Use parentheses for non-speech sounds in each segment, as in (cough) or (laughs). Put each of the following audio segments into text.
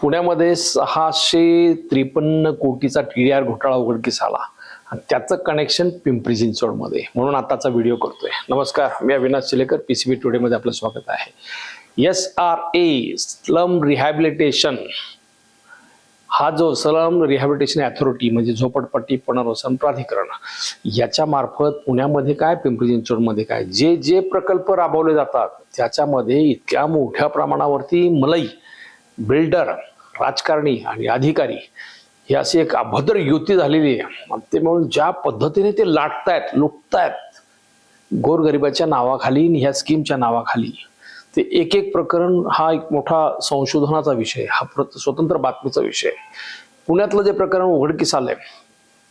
पुण्यामध्ये सहाशे त्रेपन्न कोटीचा टी डी आर घोटाळा उघडकीस आला. आणि त्याचं कनेक्शन पिंपरी चिंचवडमध्ये. म्हणून आताचा व्हिडिओ करतोय. नमस्कार मी Avinash Chilekar P C B टुडेमध्ये आपलं स्वागत आहे. S R A slum rehabilitation हा जो सलम रिहॅबिलिटेशन अथॉरिटी म्हणजे झोपडपट्टी पुनर्वसन प्राधिकरण याच्या मार्फत पुण्यामध्ये काय पिंपरी चिंचवडमध्ये काय जे जे प्रकल्प राबवले जातात त्याच्यामध्ये इतक्या मोठ्या प्रमाणावरती मलई बिल्डर राजकारणी आणि अधिकारी ही अशी एक अभद्र युती झालेली आहे. ते म्हणून ज्या पद्धतीने ते लाटतायत लुटतायत गोरगरिबाच्या नावाखाली आणि ह्या स्कीमच्या नावाखाली ते एक एक प्रकरण हा एक मोठा संशोधनाचा विषय हा प्रत स्वतंत्र बातमीचा विषय पुण्यातलं जे प्रकरण उघडकीस आलंय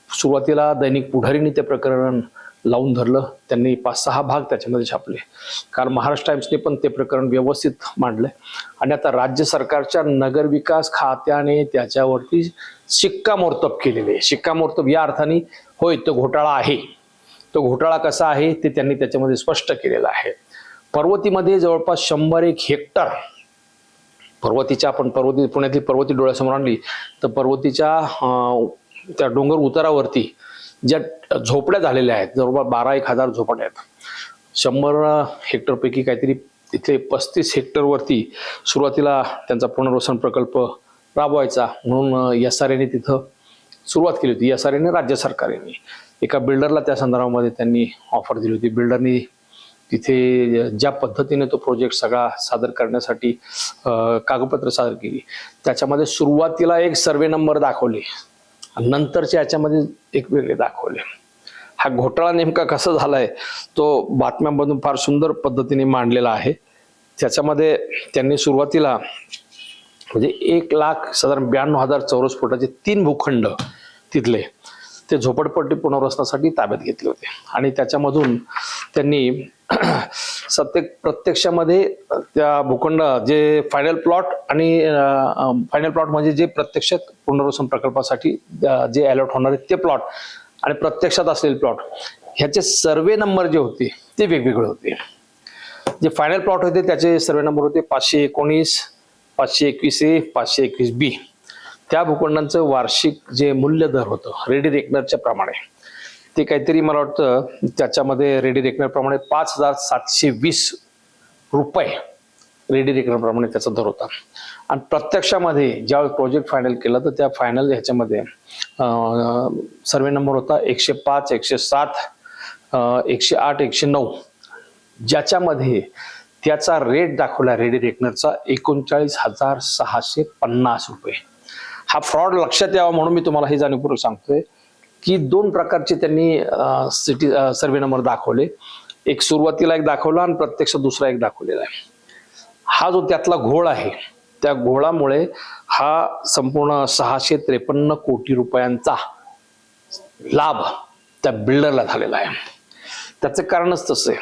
सुरुवातीला दैनिक पुढारीने ते प्रकरण लावून धरलं त्यांनी पाच सहा भाग त्याच्यामध्ये छापले. कारण महाराष्ट्र टाइम्सने पण ते प्रकरण व्यवस्थित मांडलंय. आणि आता राज्य सरकारच्या नगरविकास खात्याने त्याच्यावरती शिक्कामोर्तब केलेले आहे. शिक्कामोर्तब या अर्थाने होय तो घोटाळा आहे. तो घोटाळा कसा आहे ते त्यांनी त्याच्यामध्ये स्पष्ट केलेला आहे. पर्वतीमध्ये जवळपास शंभर एक हेक्टर पर्वतीच्या आपण पर्वती पुण्यातली पर्वती डोळ्यासमोर आणली तर पर्वतीच्या त्या डोंगर उतारावरती ज्या झोपड्या झालेल्या आहेत जवळपास बारा एक हजार झोपड्या आहेत. शंभर हेक्टरपैकी काहीतरी तिथे पस्तीस हेक्टरवरती सुरुवातीला त्यांचा पुनर्वसन प्रकल्प राबवायचा. म्हणून एस आर एने तिथं सुरुवात केली होती. एस आर एने राज्य सरकारने. एका बिल्डरला त्या संदर्भामध्ये त्यांनी ऑफर दिली होती. बिल्डरनी तिथे ज्या पद्धतीने तो प्रोजेक्ट सगळा सादर करण्यासाठी कागदपत्र सादर केली. त्याच्यामध्ये सुरुवातीला एक सर्वे नंबर दाखवले. नंतरच्या याच्यामध्ये एक वेगळे दाखवले. हा घोटाळा नेमका कसा झालाय तो बातम्यांमधून फार सुंदर पद्धतीने मांडलेला आहे. त्याच्यामध्ये त्यांनी सुरुवातीला म्हणजे एक लाख साधारण ब्याण्णव हजार चौरस फुटाचे तीन भूखंड तिथले ते झोपडपट्टी पुनर्वसनासाठी ताब्यात घेतले होते. आणि त्याच्यामधून त्यांनी (clears throat) सत्य प्रत्यक्षामध्ये त्या भूखंड जे फायनल प्लॉट आणि फायनल प्लॉट म्हणजे जे प्रत्यक्षात पुनर्वसन प्रकल्पासाठी जे अलॉट होणार आहेत ते प्लॉट आणि प्रत्यक्षात असलेले प्लॉट ह्याचे सर्वे नंबर जे होते ते वेगवेगळे होते. जे फायनल प्लॉट होते त्याचे सर्वे नंबर होते पाचशे एकोणीस पाचशे एकवीस ए पाचशे एकवीस बी. त्या भूखंडांचं वार्षिक जे मूल्य दर होतं रेडी रेकनरच्या प्रमाणे. ते काहीतरी मला वाटतं त्याच्यामध्ये रेडी रेकनरप्रमाणे पाच हजार सातशे वीस रुपये रेडी रेकनरप्रमाणे त्याचा दर होता. आणि प्रत्यक्षामध्ये ज्यावेळी प्रोजेक्ट फायनल केला तर त्या फायनल ह्याच्यामध्ये सर्वे नंबर होता एकशे पाच एकशे सात एकशे आठ एकशे नऊ. ज्याच्यामध्ये त्याचा रेट दाखवला रेडी रेकनरचा एकोणचाळीस हजार सहाशे पन्नास रुपये. हा फ्रॉड लक्षात यावा म्हणून मी तुम्हाला हे जाणीवपूर्वक सांगतोय. की दोन प्रकारचे त्यांनी सिटी सर्वे नंबर दाखवले. एक सुरुवातीला एक दाखवला आणि प्रत्यक्ष दुसरा एक दाखवलेला आहे. हा जो त्यातला घोळ आहे त्या घोळामुळे हा संपूर्ण सहाशे त्रेपन्न कोटी रुपयांचा लाभ त्या बिल्डरला झालेला आहे. त्याचं कारणच तसं आहे.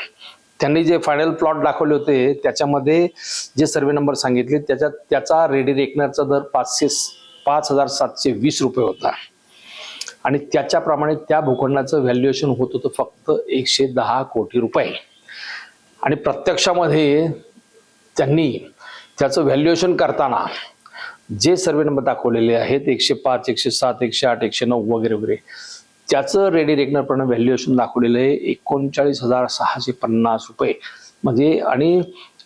त्यांनी जे फायनल प्लॉट दाखवले होते त्याच्यामध्ये जे सर्वे नंबर सांगितले त्याच्यात त्याचा रेडी रेकनरचा दर पाचशे पाच हजार सातशे वीस रुपये होता. आणि त्याच्याप्रमाणे त्या भूखंडाचं व्हॅल्युएशन होत होतं फक्त एकशे दहा कोटी रुपये. आणि प्रत्यक्षामध्ये त्यांनी त्याचं व्हॅल्युएशन करताना जे सर्वे नंबर दाखवलेले आहेत एकशे पाच एकशे सात एकशे आठ एकशे नऊ वगैरे वगैरे त्याचं रेडी रेकनरप्रमाणे व्हॅल्युएशन दाखवलेलं आहे एकोणचाळीस हजार सहाशे पन्नास रुपये. म्हणजे आणि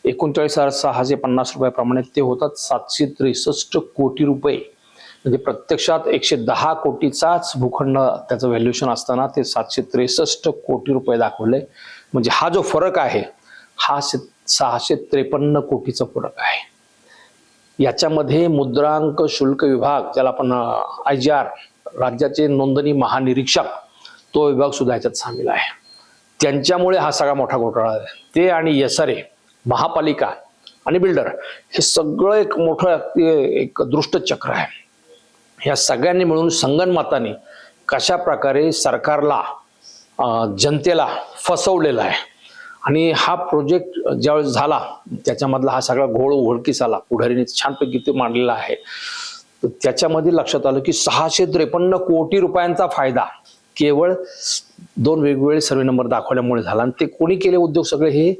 एकोणचाळीस हजार सहाशे पन्नास रुपयाप्रमाणे ते होतात सातशे त्रेसष्ट कोटी रुपये. म्हणजे प्रत्यक्षात एकशे दहा कोटीचाच भूखंड त्याचं व्हॅल्युएशन असताना ते सातशे त्रेसष्ट कोटी रुपये दाखवले. म्हणजे हा जो फरक आहे हा सहाशे त्रेपन्न कोटीचा फरक आहे. याच्यामध्ये मुद्रांक शुल्क विभाग ज्याला आपण आय जी आर राज्याचे नोंदणी महानिरीक्षक तो विभाग सुद्धा याच्यात सामील आहे. त्यांच्यामुळे हा सगळा मोठा घोटाळा आहे ते आणि एस आर ए महापालिका आणि बिल्डर हे सगळं एक मोठं ते एक दृष्टचक्र आहे. ह्या सगळ्यांनी मिळून संगनमताने कशा प्रकारे सरकारला जनतेला फसवलेला आहे. आणि हा प्रोजेक्ट ज्यावेळेस झाला त्याच्यामधला हा सगळा घोळ उघडकीस आला. पुढारीने छानपैकी ते मांडलेला आहे. तर त्याच्यामध्ये लक्षात आलं की सहाशे त्रेपन्न कोटी रुपयांचा फायदा केवळ दोन वेगवेगळे सर्वे नंबर दाखवल्यामुळे झाला. आणि ते कोणी केले उद्योग सगळे हे?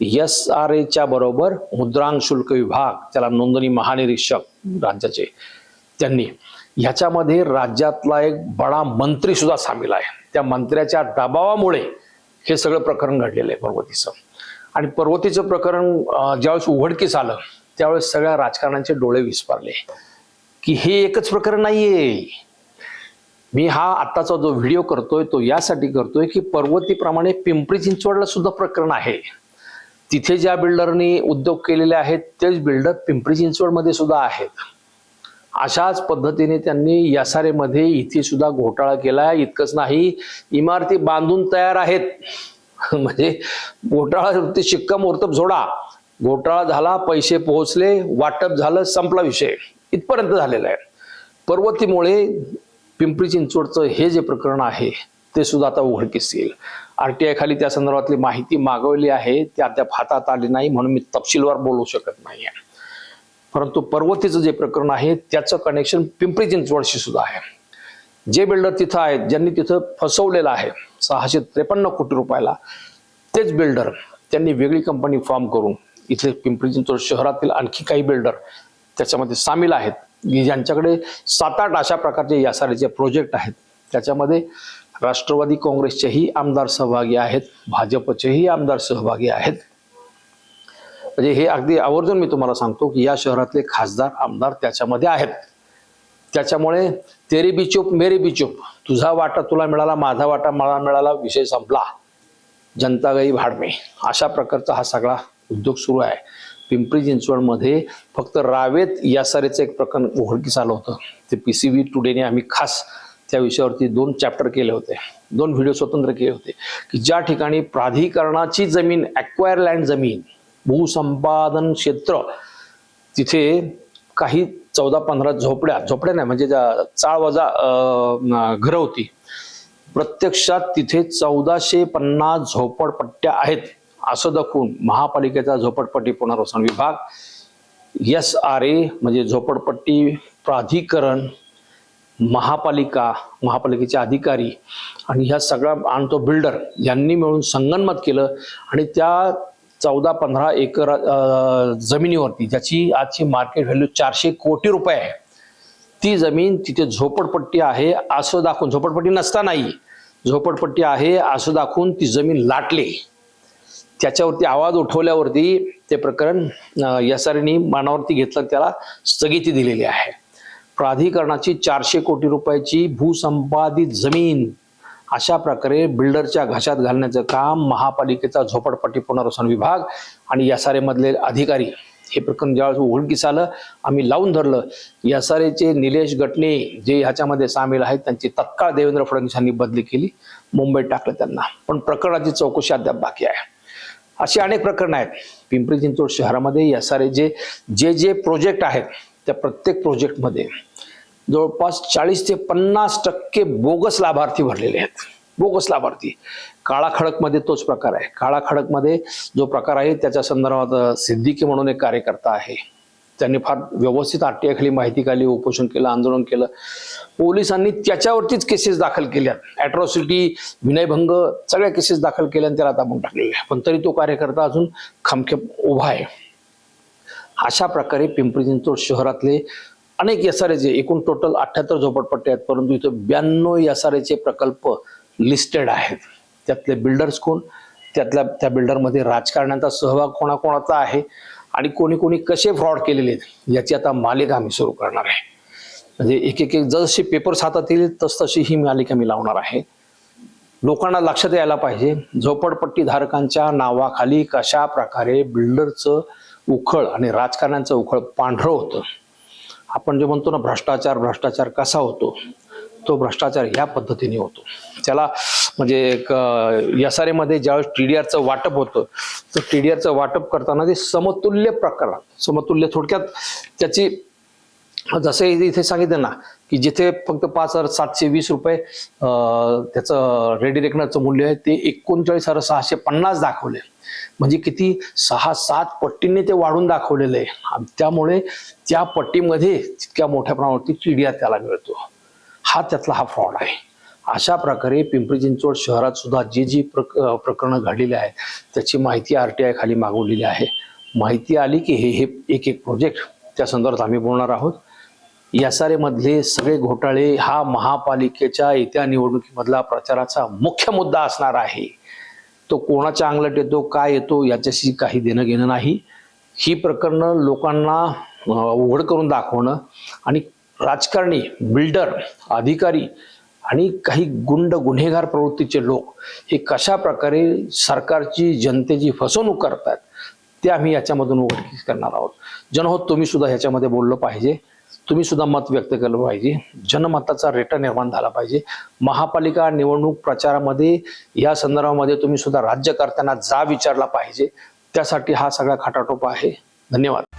एस आर एच्या बरोबर मुद्रांक शुल्क विभाग त्याला नोंदणी महानिरीक्षक राज्याचे. त्यांनी. ह्याच्यामध्ये राज्यातला एक बडा मंत्री सुद्धा सामील आहे. त्या मंत्र्याच्या दबावामुळे हे सगळं प्रकरण घडलेलं आहे पर्वतीचं. आणि पर्वतीचं प्रकरण ज्यावेळेस उघडकीस आलं त्यावेळेस सगळ्या राजकारणाचे डोळे विस्पारले की हे एकच प्रकरण नाहीये. मी हा आत्ताचा जो व्हिडिओ करतोय तो यासाठी करतोय की पर्वतीप्रमाणे पिंपरी चिंचवडला सुद्धा प्रकरण आहे. तिथे ज्या बिल्डरनी उद्योग केलेले आहेत तेच बिल्डर पिंपरी चिंचवडमध्ये सुद्धा आहेत. अशाच पद्धतीने त्यांनी यासारेमध्ये इथे सुद्धा घोटाळा केला इतकंच नाही इमारती बांधून तयार आहेत. (laughs) म्हणजे घोटाळा ते शिक्कामोर्तब झोडा घोटाळा झाला पैसे पोहोचले वाटप झालं संपला विषय. इथपर्यंत झालेला आहे. पर्वतीमुळे पिंपरी चिंचवडचं हे जे प्रकरण आहे ते सुद्धा आता उघडकीस येईल आरटीआय खाली त्या संदर्भातली माहिती मागवली आहे. ती अद्याप हातात आली नाही म्हणून मी तपशीलवार बोलू शकत नाही परंतु पर्वतीचं जे प्रकरण आहे त्याचं कनेक्शन पिंपरी चिंचवडशी सुद्धा आहे. जे बिल्डर तिथं आहेत ज्यांनी तिथं फसवलेलं आहे सहाशे त्रेपन्न कोटी रुपयाला तेच बिल्डर त्यांनी वेगळी कंपनी फॉर्म करून इथे पिंपरी चिंचवड शहरातील आणखी काही बिल्डर त्याच्यामध्ये सामील आहेत. ज्यांच्याकडे सात आठ अशा प्रकारचे यासारीचे प्रोजेक्ट आहेत त्याच्यामध्ये राष्ट्रवादी काँग्रेसचेही आमदार सहभागी आहेत भाजपचेही आमदार सहभागी आहेत. म्हणजे हे अगदी आवर्जून मी तुम्हाला सांगतो की या शहरातले खासदार आमदार त्याच्यामध्ये आहेत. त्याच्यामुळे तेरी बी मेरी बी तुझा वाटा तुला मिळाला माझा वाटा मला मिळाला विषय संपला. जनता गई भाडमे अशा प्रकारचा हा सगळा उद्योग सुरू आहे. पिंपरी चिंचवडमध्ये फक्त रावेत यासारेचं एक प्रकरण उघडकीस आलं होतं. ते पी सी व्ही टुडेने आम्ही खास त्या विषयावरती दोन चॅप्टर केले होते. दोन व्हिडिओ स्वतंत्र केले होते. की ज्या ठिकाणी प्राधिकरणाची जमीन अक्वायर लँड जमीन भूसंपादन क्षेत्र. तिथे काही चौदा पंधरा झोपड्या झोपड्या नाही म्हणजे ज्या चाळ वजा घरं होती. प्रत्यक्षात तिथे चौदाशे पन्नास झोपडपट्ट्या आहेत असं दाखवून महापालिकेचा झोपडपट्टी पुनर्वसन विभाग एस आर ए म्हणजे झोपडपट्टी प्राधिकरण महापालिका महापालिकेचे अधिकारी आणि ह्या सगळा आणि तो बिल्डर यांनी मिळून संगनमत केलं आणि त्या चौदा पंधरा एकर जमिनीवरती ज्याची आजची मार्केट व्हॅल्यू चारशे कोटी रुपये आहे. ती जमीन तिथे झोपडपट्टी आहे असं दाखवून झोपडपट्टी नसतानाही झोपडपट्टी आहे असं दाखवून ती जमीन लाटली. त्याच्यावरती आवाज उठवल्यावरती ते प्रकरण यसारीनी मानावरती घेतलं त्याला स्थगिती दिलेली आहे. प्राधिकरणाची चारशे कोटी रुपयाची भूसंपादित जमीन अशा प्रकारे बिल्डरच्या घशात घालण्याचं काम महापालिकेचा झोपडपट्टी पुनर्वसन विभाग आणि यासारेमधले अधिकारी हे प्रकरण ज्यावेळेस उघडकीस आलं आम्ही लावून धरलं. यासारेचे निलेश गटणे जे ह्याच्यामध्ये सामील आहेत त्यांची तत्काळ देवेंद्र फडणवीसांनी बदली केली. मुंबईत टाकलं त्यांना. पण प्रकरणाची चौकशी अद्याप बाकी आहे. अशी अनेक प्रकरणं आहेत. पिंपरी चिंचवड शहरामध्ये यासारे जे जे जे प्रोजेक्ट आहेत त्या प्रत्येक प्रोजेक्टमध्ये जवळपास चाळीस ते पन्नास टक्के बोगस लाभार्थी भरलेले आहेत. बोगस लाभार्थी. काळा खडकमध्ये तोच प्रकार आहे. काळा खडकमध्ये जो प्रकार आहे त्याच्या संदर्भात सिद्दीकी म्हणून एक कार्यकर्ता आहे. त्यांनी फार व्यवस्थित आरटीआय माहिती काढली उपोषण केलं आंदोलन केलं. पोलिसांनी त्याच्यावरतीच केसेस दाखल केल्या अॅट्रॉसिटी विनयभंग सगळ्या केसेस दाखल केल्या आणि त्याला दाबून टाकलेल्या आहे पण तरी तो कार्यकर्ता अजून खमखेप उभा आहे. अशा प्रकारे पिंपरी चिंचवड शहरातले अनेक एस आर एचे एकूण टोटल अठ्याहत्तर झोपडपट्टे आहेत. परंतु इथं ब्याण्णव एस आर एचे प्रकल्प लिस्टेड आहेत. त्यातले बिल्डर्स कोण? त्यातल्या त्या बिल्डरमध्ये राजकारण्यांचा सहभाग कोणाकोणाचा आहे? आणि कोणी कोणी कसे फ्रॉड केलेले आहेत? याची आता मालिका आम्ही सुरू करणार आहे. म्हणजे एक एक एक जसे पेपर्स हातात येईल तस तशी ही मालिका मी लावणार आहे. लोकांना लक्षात यायला पाहिजे झोपडपट्टी धारकांच्या नावाखाली कशा प्रकारे बिल्डरचं उखळ आणि राजकारण्यांचं उखळ पांढरं होतं? आपण जे म्हणतो ना भ्रष्टाचार भ्रष्टाचार कसा होतो? तो भ्रष्टाचार ह्या पद्धतीने होतो. त्याला म्हणजे एक यस आर एमध्ये ज्यावेळेस टी डी आरचं वाटप होतं तर टी डी आरचं वाटप करताना ते समतुल्य प्रकरण समतुल्य थोडक्यात त्याची जसे इथे सांगितलं ना की जिथे फक्त पाच हजार सातशे वीस रुपये त्याचं रेडी रेकनरचं मूल्य आहे ते एकोणचाळीस हजार सहाशे पन्नास दाखवले. म्हणजे किती? सहा सात पट्टीने ते वाढून दाखवलेलं आहे. त्यामुळे त्या पट्टीमध्ये तितक्या मोठ्या प्रमाणावरती चिडिया त्याला मिळतो. हा त्यातला हा फ्रॉड आहे. अशा प्रकारे पिंपरी चिंचवड शहरात सुद्धा जी जी प्रक प्रकरणं घडलेली आहेत त्याची माहिती आर टी आय खाली मागवलेली आहे. माहिती आली की हे हे एक एक प्रोजेक्ट त्या संदर्भात आम्ही बोलणार आहोत. यासारे सगळे घोटाळे हा महापालिकेच्या येत्या निवडणुकीमधला प्रचाराचा मुख्य मुद्दा असणार आहे. तो कोणाच्या अंगलट येतो काय येतो याच्याशी काही देणं घेणं नाही. ही प्रकरणं लोकांना उघड करून दाखवणं आणि राजकारणी बिल्डर अधिकारी आणि काही गुंड गुन्हेगार प्रवृत्तीचे लोक हे कशा प्रकारे सरकारची जनतेची फसवणूक करतात ते आम्ही याच्यामधून उघडकीस करणार आहोत. जनहो तुम्ही सुद्धा ह्याच्यामध्ये बोललं पाहिजे. तुम्ही सुद्धा मत व्यक्त केलं पाहिजे. जनमताचा रेटा निर्माण झाला पाहिजे. महापालिका निवडणूक प्रचारामध्ये या संदर्भामध्ये तुम्ही सुद्धा राज्यकर्त्यांना जा विचारला पाहिजे. त्यासाठी हा सगळा खाटाटोपा आहे. धन्यवाद.